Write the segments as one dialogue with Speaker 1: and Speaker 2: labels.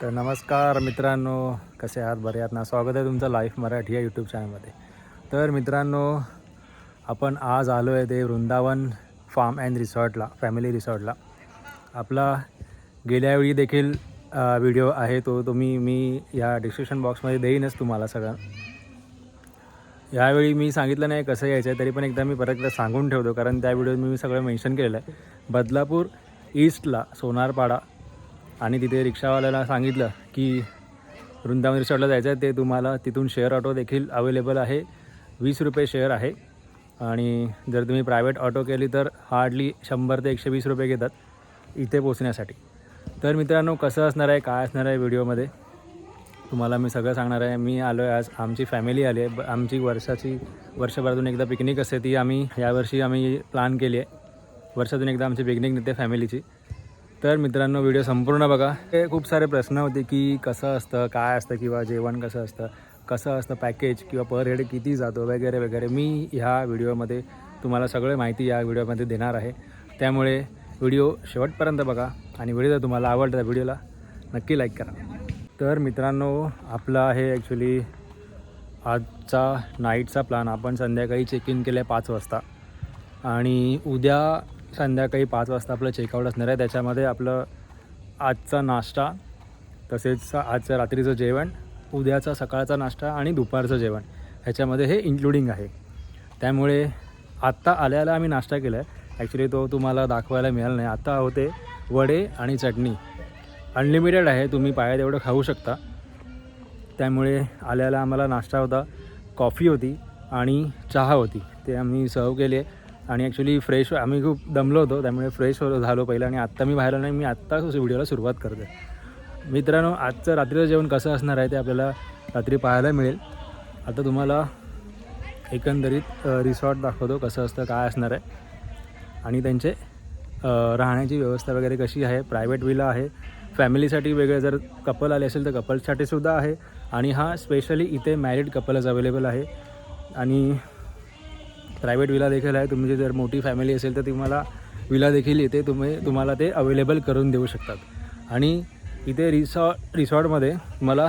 Speaker 1: तर नमस्कार मित्रांनो कसे आहात? बरे आहात ना? स्वागत आहे तुमचं लाईफ मराठी या यूट्यूब चॅनलमध्ये तर मित्रांनो आपण आज आलो आहे ते वृंदावन फार्म अँड रिसॉर्टला फॅमिली रिसॉर्टला आपला गेल्या वेळी देखील व्हिडिओ आहे तो तुम्ही मी या डिस्क्रिप्शन बॉक्समध्ये देईनच तुम्हाला सगळं. यावेळी मी सांगितलं नाही कसं यायचं आहे तरी पण एकदा मी परत एकदा सांगून ठेवतो कारण त्या व्हिडिओत मी सगळं मेन्शन केलेलं आहे. बदलापूर ईस्टला सोनारपाडा आणि तिथे रिक्षावाल्याला सांगितलं की वृंदावन रिसॉर्टला जायचं आहे ते तुम्हाला तिथून शेअर ऑटो देखील अवेलेबल आहे. वीस रुपये शेअर आहे. आणि जर तुम्ही प्रायव्हेट ऑटो केली तर हार्डली शंभर ते एकशे वीस रुपये घेतात इथे पोचण्यासाठी तर मित्रांनो कसं असणार आहे काय असणार आहे व्हिडिओमध्ये तुम्हाला मी सगळं सांगणार आहे. मी आलो आहे आज आमची फॅमिली आली आहे. आमची वर्षाची वर्षभरातून एकदा पिकनिक असते ती आम्ही यावर्षी आम्ही प्लॅन केली आहे. वर्षातून एकदा आमची पिकनिक निघते फॅमिलीची तर मित्रांनो व्हिडिओ संपूर्ण बघा. हे खूप सारे प्रश्न होते की कसं असतं काय असतं किंवा जेवण कसं असतं कसं असतं पॅकेज किंवा पर हेड किती जातो वगैरे वगैरे. मी ह्या व्हिडिओमध्ये तुम्हाला सगळं माहिती या व्हिडिओमध्ये देणार आहे. त्यामुळे व्हिडिओ शेवटपर्यंत बघा आणि व्हिडिओ जर तुम्हाला आवडला व्हिडिओला नक्की लाईक करा. तर मित्रांनो आपला आहे ॲक्च्युली आजचा नाईटचा प्लॅन आपण संध्याकाळी चेक इन केलं आहे पाच वाजता. आणि उद्या संध्याकाळी पाच वाजता आपलं चेकआउट असणार आहे. त्याच्यामध्ये आपलं आजचा नाश्ता तसेच आजचं रात्रीचं जेवण उद्याचा सकाळचा नाश्ता आणि दुपारचं जेवण. ह्याच्यामध्ये हे इन्क्लुडिंग आहे. त्यामुळे आत्ता आल्याला आम्ही नाश्ता केला आहे ॲक्च्युली तो तुम्हाला दाखवायला मिळाला नाही. आत्ता होते वडे आणि चटणी. अनलिमिटेड आहे तुम्ही पाया तेवढं खाऊ शकता. त्यामुळे आल्याला आम्हाला नाश्ता होता कॉफी होती आणि चहा होती. ते आम्ही सर्व केले. आणि ॲक्च्युली फ्रेश आम्ही खूप दमलो होतो त्यामुळे फ्रेश हो झालो पहिलं आणि आत्ता मी बाहेर नाही मी आत्ता व्हिडिओला सुरुवात करते मित्रांनो आजचं रात्रीचं जेवण कसं असणार आहे ते आपल्याला रात्री पाहायला मिळेल. आता तुम्हाला एकंदरीत रिसॉर्ट दाखवतो कसं असतं काय असणार आहे. आणि त्यांचे राहण्याची व्यवस्था वगैरे कशी आहे प्रायव्हेट विला आहे. फॅमिलीसाठी वेगळे जर कपल आले असेल तर कपल्ससाठी सुद्धा आहे. आणि हा स्पेशली इथे मॅरिड कपलच अवेलेबल आहे. आणि प्रायव्हेट विला देखील आहे. तुमची जर मोठी फॅमिली असेल तर तुम्हाला विला देखील इथे तुम्ही तुम्हाला ते अवेलेबल करून देऊ शकतात. आणि इथे रिसॉ रिसॉर्टमध्ये तुम्हाला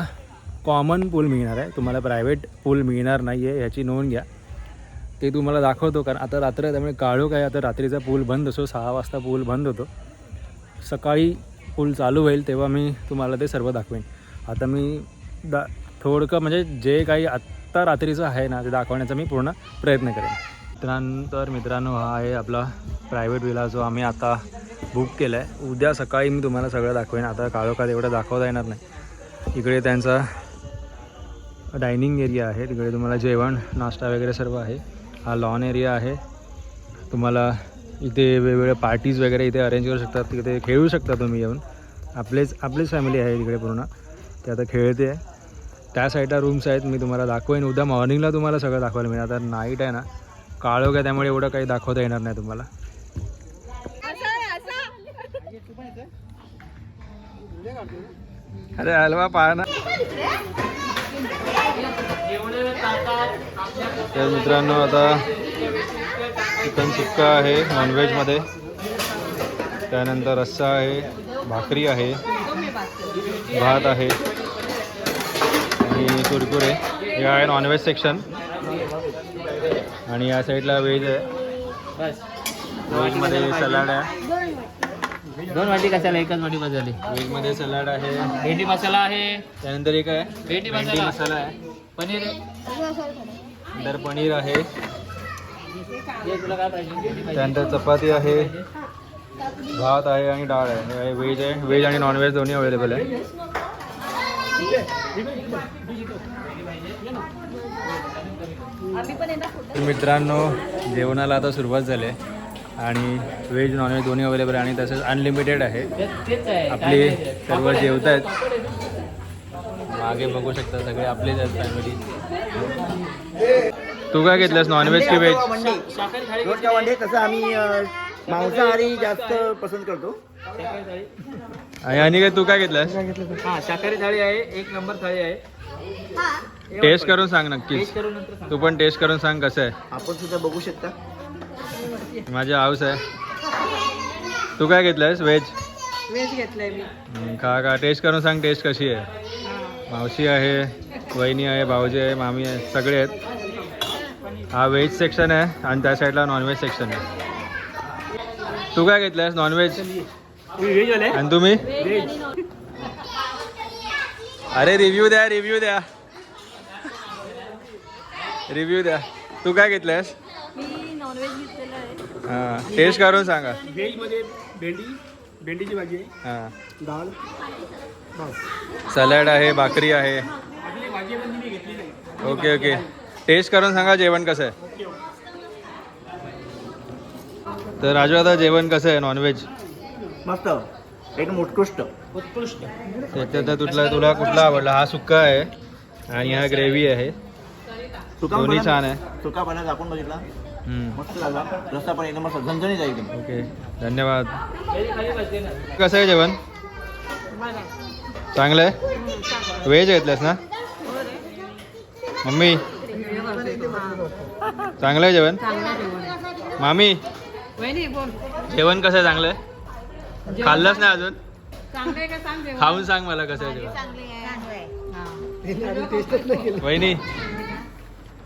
Speaker 1: कॉमन पूल मिळणार आहे. तुम्हाला प्रायव्हेट पूल मिळणार नाही आहे ह्याची नोंद घ्या. ते तुम्हाला दाखवतो कारण आता रात्र त्यामुळे काळोख आहे. आता रात्रीचा पूल बंद असतो सहा वाजता पूल बंद होतो. सकाळी पूल चालू होईल तेव्हा मी तुम्हाला ते सर्व दाखवेन. आता मी दा थोडकं म्हणजे जे काही आत्ता रात्रीचं आहे ना ते दाखवण्याचा मी पूर्ण प्रयत्न करेन. मित्रांतर मित्रांनो हा आहे आपला प्रायव्हेट विला जो आम्ही आता बुक केला आहे उद्या सकाळी मी तुम्हाला सगळं दाखवेन. आता काळोखात एवढं दाखवता येणार नाही. इकडे त्यांचा डायनिंग एरिया आहे. तिकडे तुम्हाला जेवण नाश्ता वगैरे सर्व आहे. हा लॉन एरिया आहे. तुम्हाला इथे वेगवेगळ्या पार्टीज वगैरे इथे अरेंज करू शकतात. तिथे खेळू शकता तुम्ही येऊन. आपलेच आपलीच फॅमिली आहे तिकडे पूर्ण. ते आता खेळते. आहे त्या साईडला रूम्स आहेत. मी तुम्हाला दाखवेन. उद्या मॉर्निंगला तुम्हाला सगळं दाखवायला मिळेल आता नाईट आहे ना. काळोख आहे त्यामुळे एवढं काही दाखवता येणार नाही तुम्हाला. अरे हलवा पाहा ना. तर मित्रांनो आता चिकन सुक्का आहे नॉनव्हेजमध्ये त्यानंतर रस्सा आहे भाकरी आहे भात आहे आणि कुरकुरे हे आहे नॉनव्हेज सेक्शन आणि या साईडला व्हेज आहे. व्हेजमध्ये सलाड आहे.
Speaker 2: दोन वाटी कशाला? एकच वाटी बस झाली
Speaker 1: व्हेजमध्ये सलाड आहे.
Speaker 2: भेंडी मसाला आहे.
Speaker 1: त्यानंतर एक आहे.
Speaker 2: भेंडी मसाला.
Speaker 1: मसाला आहे.
Speaker 2: पनीर
Speaker 1: नंतर पनीर आहे.
Speaker 2: हे
Speaker 1: त्यानंतर चपाती आहे. भात आहे आणि डाळ आहे. व्हेज आहे व्हेज आणि नॉनव्हेज दोन्ही अवेलेबल आहे. तर मित्रांनो जेवणाला आता सुरुवात झाली आहे. आणि व्हेज नॉनव्हेज दोन्ही अवेलेबल आहे आणि तसंच अनलिमिटेड आहे. आपले सर्व जेवत आहेत. मागे बघू शकता सगळे आपलेच आहेत फॅमिली तू काय घेतलंस नॉनव्हेज की व्हेज
Speaker 3: कसं आम्ही मांसाहारी जास्त पसंत करतो.
Speaker 1: आणि आणि काय तू काय घेतलंस?
Speaker 2: हा शाकाहारी थाळी आहे एक नंबर थाळी आहे.
Speaker 1: टेस्ट करून सांग नक्कीच.
Speaker 2: टेस्ट करून नंतर सांग.
Speaker 1: तू पण टेस्ट करून सांग कसं आहे.
Speaker 3: आपण सुद्धा बघू शकता.
Speaker 1: माझी हाऊस आहे. तू काय घेतलंयस? व्हेज
Speaker 4: व्हेज घेतलंय मी.
Speaker 1: खा का टेस्ट करून सांग टेस्ट कशी आहे.
Speaker 4: हा.
Speaker 1: मावशी आहे वहिनी आहे भाऊजी आहे मामी आहे सगळे आहेत. हा व्हेज सेक्शन आहे आणि त्या साईडला नॉनव्हेज सेक्शन आहे. तू काय घेतलंयस? नॉनव्हेज आणि तुम्ही? अरे रिव्ह्यू द्या रिव्ह्यू द्या. रिव्ह्यू द्या. तू काय घेतलंयस?
Speaker 4: मी नॉनव्हेज घेतलेलं आहे.
Speaker 1: हां. टेस्ट करून सांगा.
Speaker 3: व्हेजमध्ये भेंडी भेंडीची भाजी आहे.
Speaker 1: हां.
Speaker 3: डाळ.
Speaker 1: सॅलड आहे भाकरी आहे.
Speaker 3: आपली भाजी पण मी घेतली नाही.
Speaker 1: ओके ओके टेस्ट करून सांगा जेवण कसं आहे. तर राजू आता जेवण कसं आहे नॉनव्हेज
Speaker 3: मस्त. एकदम उत्कृष्ट.
Speaker 1: त्याच्यात तुला तुला कुठला आवडला? हा सुक्का आहे आणि हा ग्रेव्ही आहे. दोन्ही छान आहे.
Speaker 3: सुका पाण्यात आपण बघितला.
Speaker 1: हम्म.
Speaker 3: मस्त लागला रस्ता पण एकदम मस्त झणझणीत आहे एकदम.
Speaker 1: ओके. धन्यवाद. कसं आहे जेवण? चांगलं आहे? व्हेज घेतलंस ना? मम्मी? चांगलं आहे जेवण? मामी? जेवण कसं आहे चांगलं आहे? खाल्लंच नाही अजून?
Speaker 4: चांगलं आहे का सांग जेवण?
Speaker 1: खाऊन सांग मला कसं आहे जेवण.
Speaker 4: हा.
Speaker 1: वहिनी?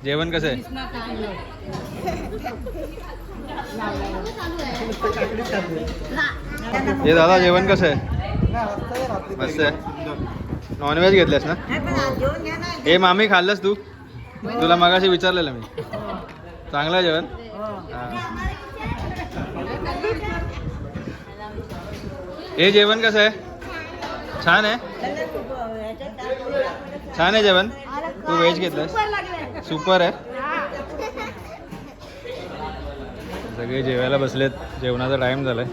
Speaker 1: जेवण कसं आहे? हे दादा जेवण कसं आहे? मस्त आहे. नॉनव्हेज घेतलंस ना? हे मामी खाल्लंस तू? तुला मगाशी विचारलेलं मी. चांगलं आहे जेवण? हे जेवण कसं आहे? छान आहे. छान आहे जेवण. तू व्हेज घेतलंस. सुपर आहे. सगळे जेवायला बसलेत. जेवणाचा टाइम झालाय.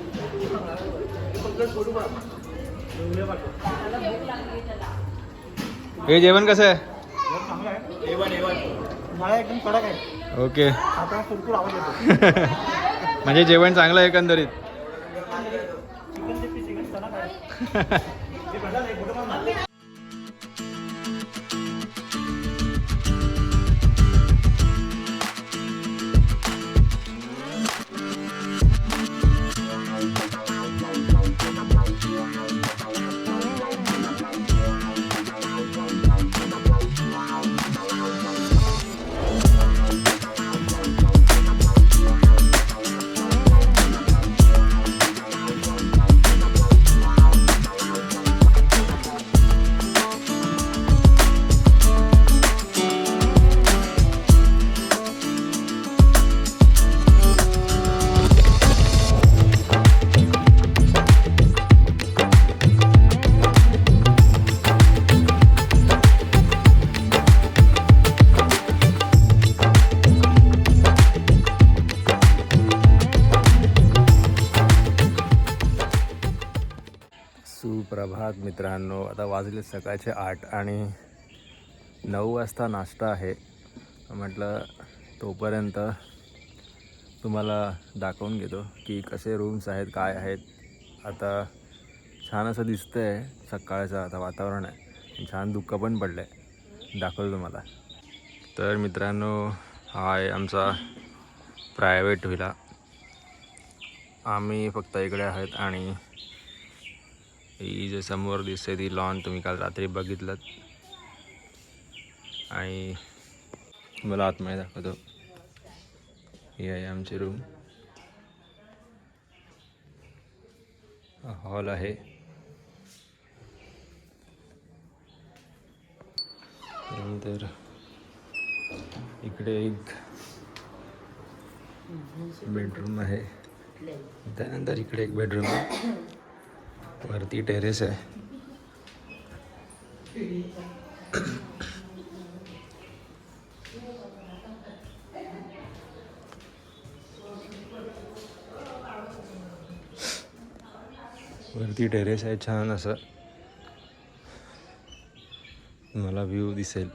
Speaker 1: हे जेवण कसं आहे? ओके म्हणजे जेवण चांगलं आहे एकंदरीत.
Speaker 3: चिकन चिप्पी
Speaker 1: वाजले सकाळचे आठ आणि नऊ वाजता नाश्ता आहे. म्हटलं तोपर्यंत तुम्हाला दाखवून घेतो की कसे रूम्स आहेत काय आहेत. आता छान असं दिसतं आहे सकाळचं आता वातावरण आहे. छान दुःख पण पडलं आहे दाखवलं तुम्हाला. तर मित्रांनो हा आहे आमचा प्रायव्हेट व्हिला आम्ही फक्त इकडे आहेत आणि ही जे समोर दिसते ती लॉन तुम्ही काल रात्री बघितलं. आणि मला आतमध्ये दाखवतो. ही आहे आमची रूम हॉल आहे. नंतर इकडे एक बेडरूम आहे. त्यानंतर इकडे एक बेडरूम आहे. वरती टेरेस आहे. वरती टेरेस आहे छान असं. मला व्ह्यू दिसेल.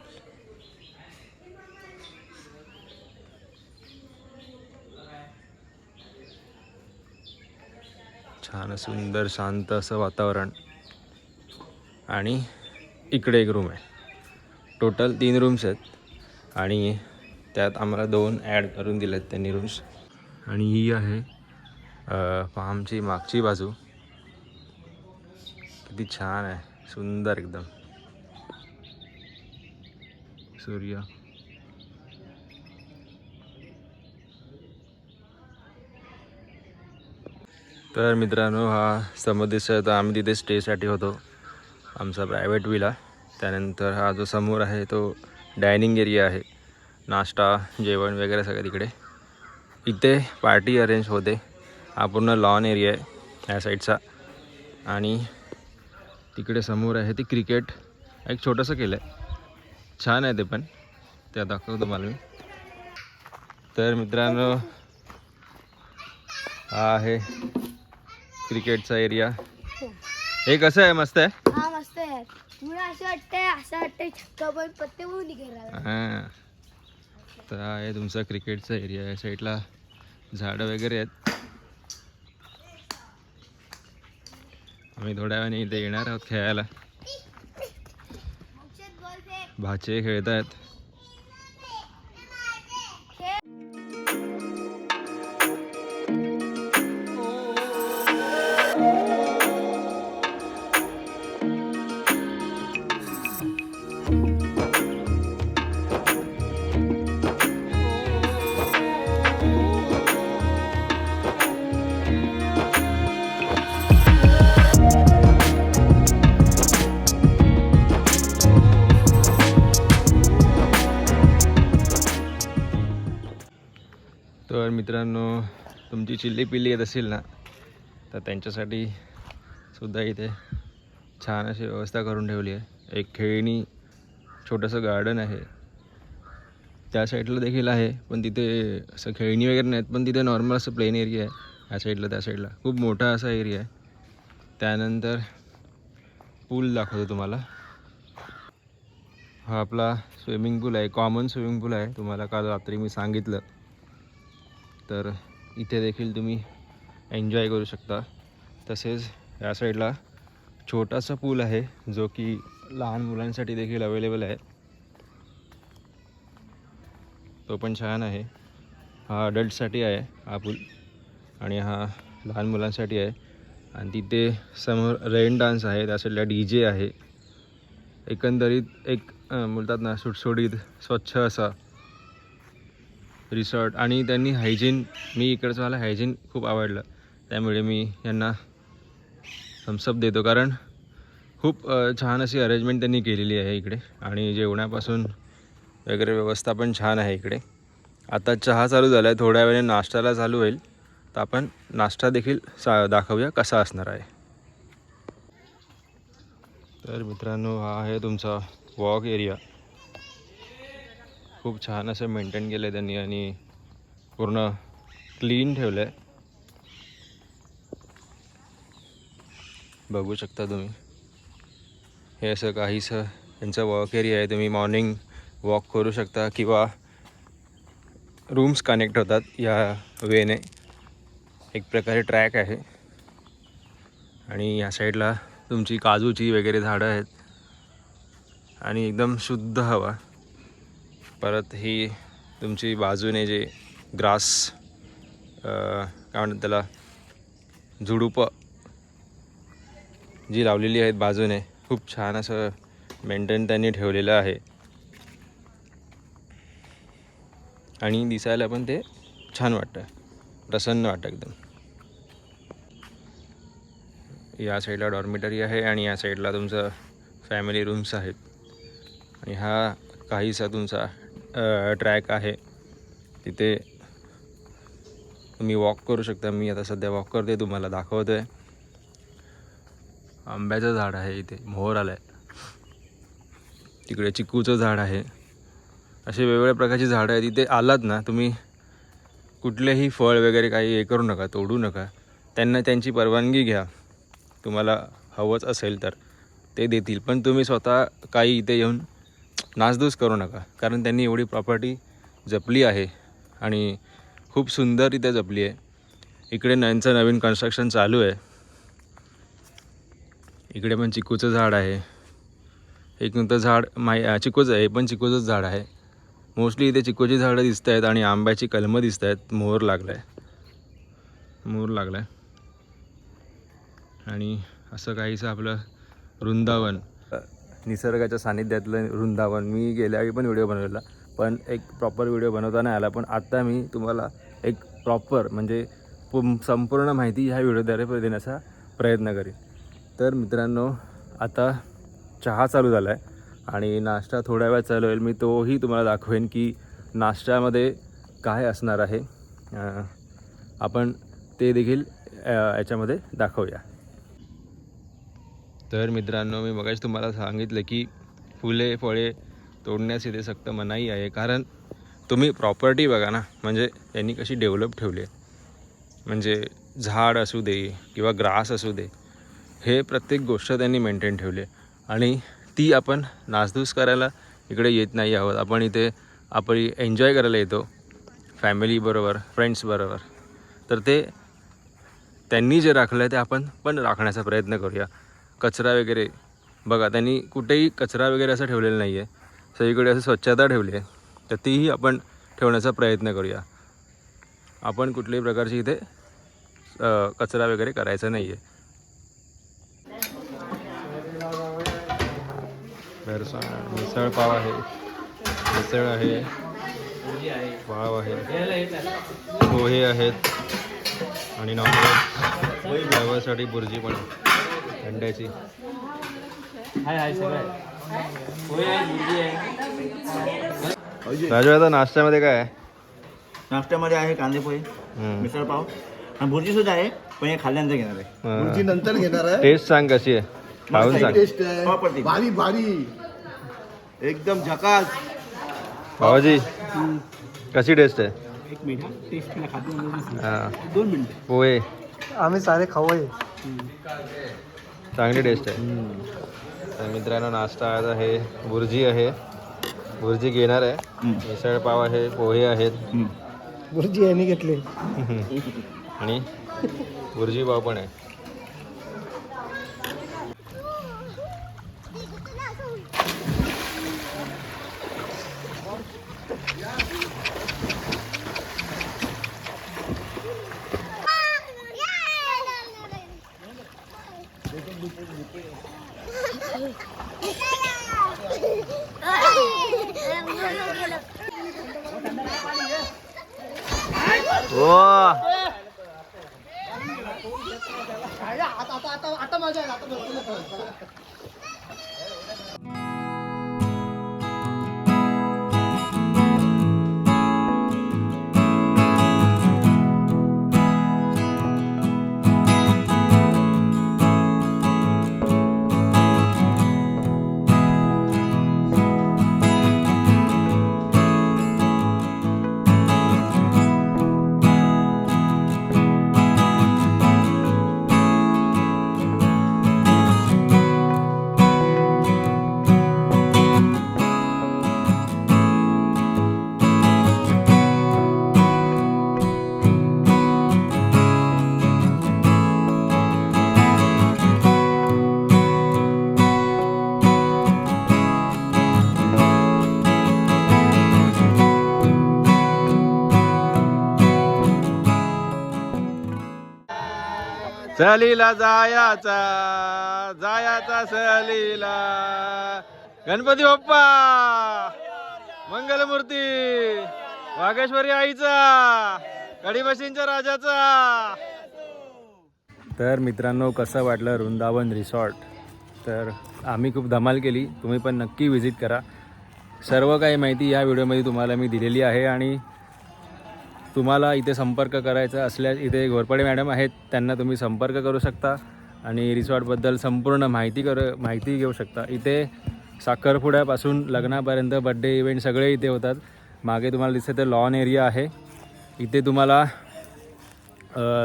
Speaker 1: छान सुंदर शांत असं वातावरण. आणि इकडे एक रूम आहे. टोटल तीन रूम्स आहेत. आणि त्यात आम्हाला दोन ॲड करून दिलेत त्यांनी रूम्स आणि ही आहे फार्मची मागची बाजू. किती छान आहे. सुंदर एकदम. सूर्य. तर मित्रांनो हा समुद्र तर आम्ही तिथे स्टेसाठी होतो. आमचा प्रायव्हेट विला त्यानंतर हा जो समोर आहे तो डायनिंग एरिया आहे. नाश्ता जेवण वगैरे सगळं तिकडे. इथे पार्टी अरेंज होते. हा पूर्ण लॉन एरिया आहे ह्या साईडचा आणि तिकडे समोर आहे ते क्रिकेट एक छोटंसं केलं आहे छान आहे ते पण. त्या दाखवतो तुम्हाला मी. तर मित्रांनो हा आहे क्रिकेटचा एरिया. हे कसं आहे? मस्त आहे?
Speaker 5: हा मस्त आहे. असं वाटतंय असं वाटतंय छक्का पण पत्ते म्हणून निघाला
Speaker 1: हां. तर हा आहे तुमचा क्रिकेटचा एरिया. या साईडला झाडं वगैरे आहेत. आम्ही थोड्या वेळाने इथे येणार आहोत खेळायला. भाचे खेळत आहेत मित्रांनो तुमची चिल्ली पिल्ली येत असेल ना तर त्यांच्यासाठी सुद्धा इथे छान अशी व्यवस्था करून ठेवली आहे. एक खेळणी छोटंसं गार्डन आहे. त्या साईडला देखील आहे पण तिथे असं खेळणी वगैरे नाहीत पण तिथे नॉर्मल असं प्लेन एरिया आहे. ह्या साईडला त्या साईडला खूप मोठा असा एरिया आहे. त्यानंतर पूल दाखवतो तुम्हाला. हा आपला स्विमिंग पूल आहे कॉमन स्विमिंग पूल आहे. तुम्हाला काल रात्री मी सांगितलं. तर इथे देखील तुम्ही एन्जॉय करू शकता. तसेच या साईडला छोटासा पूल आहे जो की लहान मुलांसाठी देखील अवेलेबल आहे. तो पण छान आहे. हा अडल्टसाठी आहे हा पूल आणि हा लहान मुलांसाठी आहे. आणि तिथे समोर रेन डान्स आहे त्या साईडला डी जे आहे. एकंदरीत एक बोलतात ना सुटसुटीत स्वच्छ असा रिसॉर्ट आणि त्यांनी हायजीन मी इकडचं मला हायजीन खूप आवडलं. त्यामुळे मी यांना थम्सअप देतो. कारण खूप छान अशी अरेंजमेंट त्यांनी केलेली आहे इकडे. आणि जेवणापासून वगैरे व्यवस्था पण छान आहे इकडे. आता चहा चालू झाला आहे थोड्या वेळाने नाश्त्याला चालू होईल. तर आपण नाश्ता देखील सा दाखवूया कसा असणार आहे. तर मित्रांनो हा आहे तुमचा वॉक एरिया खूप छान असं मेंटेन केलं आहे त्यांनी आणि पूर्ण क्लीन ठेवलं आहे बघू शकता तुम्ही. हे असं काहीसं त्यांचं वॉक एरिया आहे. तुम्ही मॉर्निंग वॉक करू शकता किंवा रूम्स कनेक्ट होतात या वेने एक प्रकारे ट्रॅक आहे. आणि या साईडला तुमची काजूची वगैरे झाडं आहेत. आणि एकदम शुद्ध हवा. परत ही तुमची बाजूने जे ग्रास काय म्हणतात त्याला झुडुपं जी लावलेली आहेत बाजूने खूप छान असं मेंटेन त्यांनी ठेवलेलं आहे. आणि दिसायला पण ते छान वाटतं प्रसन्न वाटतं एकदम. या साईडला डॉर्मिटरी आहे आणि या साईडला तुमचं फॅमिली रूम्स आहेत. आणि हा काहीसा तुमचा ट्रॅक आहे. तिथे तुम्ही वॉक करू शकता. मी आता सध्या वॉक करते तुम्हाला दाखवतो आहे आंब्याचं झाड आहे इथे. मोहर आलं आहे तिकडे चिकूचं झाड आहे. असे वेगवेगळ्या प्रकारची झाडं आहेत. तिथे आलात ना तुम्ही कुठलेही फळ वगैरे काही हे करू नका तोडू नका. त्यांना त्यांची परवानगी घ्या. तुम्हाला हवंच असेल तर ते देतील. पण तुम्ही स्वतः काही इथे येऊन नासधूस करू नका. कारण त्यांनी एवढी प्रॉपर्टी जपली आहे आणि खूप सुंदर इथे जपली आहे. इकडे नयनचं नवीन कन्स्ट्रक्शन चालू आहे. इकडे पण चिकूचं झाड आहे. एक नंतर झाड माय चिकूचं आहे पण चिकूचंच झाड आहे. मोस्टली इथे चिकूची झाडं दिसत आहेत आणि आंब्याची कलमं दिसत आहेत. मोहर लागला आहे मोहर लागला आहे आणि असं काहीसं आपलं वृंदावन. निसर्गाच्या सानिध्यातलं वृंदावन. मी गेल्यावेळी पण व्हिडिओ बनवलेला पण एक प्रॉपर व्हिडिओ बनवता नाही आला. पण आत्ता मी तुम्हाला एक प्रॉपर म्हणजे संपूर्ण माहिती ह्या व्हिडिओद्वारे देण्याचा प्रयत्न करीन. तर मित्रांनो आता चहा चालू झाला आहे आणि नाश्ता थोड्या वेळात चालू होईल. मी तोही तुम्हाला दाखवेन की नाश्त्यामध्ये काय असणार आहे. आपण ते देखील याच्यामध्ये दाखवूया. तर मित्रांनो मी मगाशी तुम्हाला सांगितलं की फुले फळे तोडण्यास इथे सक्त मनाई आहे कारण तुम्ही प्रॉपर्टी बघा ना म्हणजे यांनी कशी डेव्हलप ठेवली आहे. म्हणजे झाड असू दे किंवा ग्रास असू दे हे प्रत्येक गोष्ट त्यांनी मेंटेन ठेवली आहे. आणि ती आपण नासधूस करायला इकडे येत नाही आहोत. आपण इथे आपण एन्जॉय करायला येतो फॅमिलीबरोबर फ्रेंड्सबरोबर तर ते त्यांनी जे राखलं आहे ते आपण पण राखण्याचा प्रयत्न करूया. कचरा वगैरे. बघा त्यांनी कुठेही कचरा वगैरे असं ठेवलेलं नाही आहे सगळीकडे असं स्वच्छता ठेवली आहे. तर तीही आपण ठेवण्याचा प्रयत्न करूया. आपण कुठल्याही प्रकारची इथे कचरा वगैरे करायचा नाही आहे मिसळ पाव आहे. मिसळ आहे. पाव आहे. पोहे आहेत. आणि नॉनव्हेज. जेवणासाठी बुर्जी पण आहे. अंड्याची
Speaker 2: हाय हाय सगळं। भुर्जी
Speaker 1: राजू आता नाश्त्यामध्ये काय आहे?
Speaker 3: नाश्त्यामध्ये आहे कांदे पोहे
Speaker 1: हम्म.
Speaker 3: मिसळ पाव आणि भुर्जी सुद्धा आहे पण हे खाल्ल्यानंतर घेणार आहे.
Speaker 1: हा.
Speaker 6: नंतर घेणार आहे.
Speaker 1: टेस्ट सांग कशी आहे? खाऊन सांग.
Speaker 6: टेस्ट आहे. भारी भारी. एकदम झकास.
Speaker 1: भावाजी कशी टेस्ट आहे?
Speaker 3: एक मिनिट टेस्ट खातो. दोन मिनिट.
Speaker 1: पोहे.
Speaker 6: आम्ही सारे खाऊ आहे.
Speaker 1: चांगली टेस्ट आहे. तर मित्रांनो नाश्ता आता आहे बुर्जी आहे. बुर्जी घेणार आहे. मिसळ पाव आहे पोहे आहेत.
Speaker 6: गुरुजी यांनी घेतले.
Speaker 1: आणि बुर्जी पाव पण आहे. सहलीला जायाचा जायाचा सहलीला गणपती बाप्पा मंगलमूर्ती वाघेश्वरी आईचा कडीबशींच्या राजाचा. तर मित्रांनो कसं वाटलं वृंदावन रिसॉर्ट? तर आम्ही खूप धमाल केली. तुम्ही पण नक्की व्हिजिट करा. सर्व काही माहिती या व्हिडिओमध्ये तुम्हाला मी दिलेली आहे आणि तुम्हाला इथे संपर्क करायचा असल्यास इथे घोरपडे मॅडम आहेत त्यांना तुम्ही संपर्क करू शकता आणि रिसॉर्टबद्दल संपूर्ण माहिती कर माहिती घेऊ शकता. इथे साखरपुड्यापासून लग्नापर्यंत बड्डे इव्हेंट सगळे इथे होतात. मागे तुम्हाला दिसतं ते लॉन एरिया आहे. इथे तुम्हाला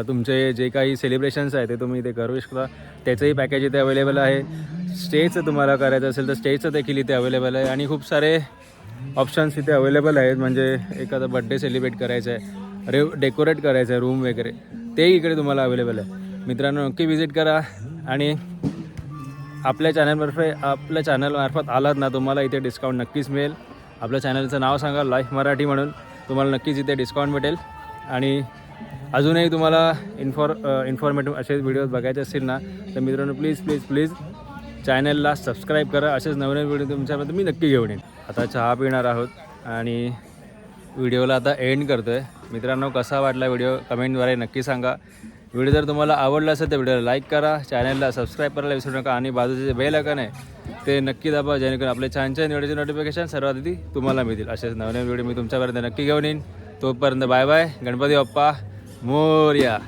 Speaker 1: तुमचे जे काही सेलिब्रेशन्स आहे ते तुम्ही इथे करू शकता. त्याचंही पॅकेज इथे अवेलेबल आहे. स्टेचं तुम्हाला करायचं असेल तर स्टेचं देखील इथे अवेलेबल आहे. आणि खूप सारे ऑप्शन्स इथे अवेलेबल आहेत. म्हणजे एखादा बड्डे सेलिब्रेट करायचं आहे रे डेकोरेट करायचं आहे रूम वगैरे तेही इकडे तुम्हाला अवेलेबल आहे. मित्रांनो नक्की विजिट करा आणि आपल्या चॅनलमार्फे आपल्या चॅनलमार्फत आलात ना तुम्हाला इथे डिस्काउंट नक्कीच मिळेल. आपल्या चॅनलचं नाव सांगा लाईफ मराठी म्हणून. तुम्हाला नक्कीच इथे डिस्काउंट भेटेल. आणि अजूनही तुम्हाला इन्फॉर इन्फॉर्मेटिव्ह असे व्हिडिओज बघायचे असतील ना तर मित्रांनो प्लीज प्लीज प्लीज चॅनलला सबस्क्राईब करा. असेच नवीन व्हिडिओ तुमच्यापर्यंत मी नक्की घेऊन येईन. आता चहा पिणार आहोत आणि व्हिडिओला आता एंड करतो आहे मित्रांनो कसा वाटला व्हिडिओ? कमेंटद्वारे नक्की सांगा. व्हिडिओ जर तुम्हाला आवडला असेल तर व्हिडिओला लाईक करा चॅनलला सबस्क्राईब करायला विसरू नका आणि बाजूचे जे बेल आयकन आहे ते नक्की दाबा जेणेकरून आपले छान छान व्हिडिओचे नोटिफिकेशन सर्वात आधी तुम्हाला मिळतील. असेच नवनवीन व्हिडिओ मी तुमच्यापर्यंत नक्की घेऊन येईन. तोपर्यंत बाय बाय गणपती बाप्पा. मोर्या.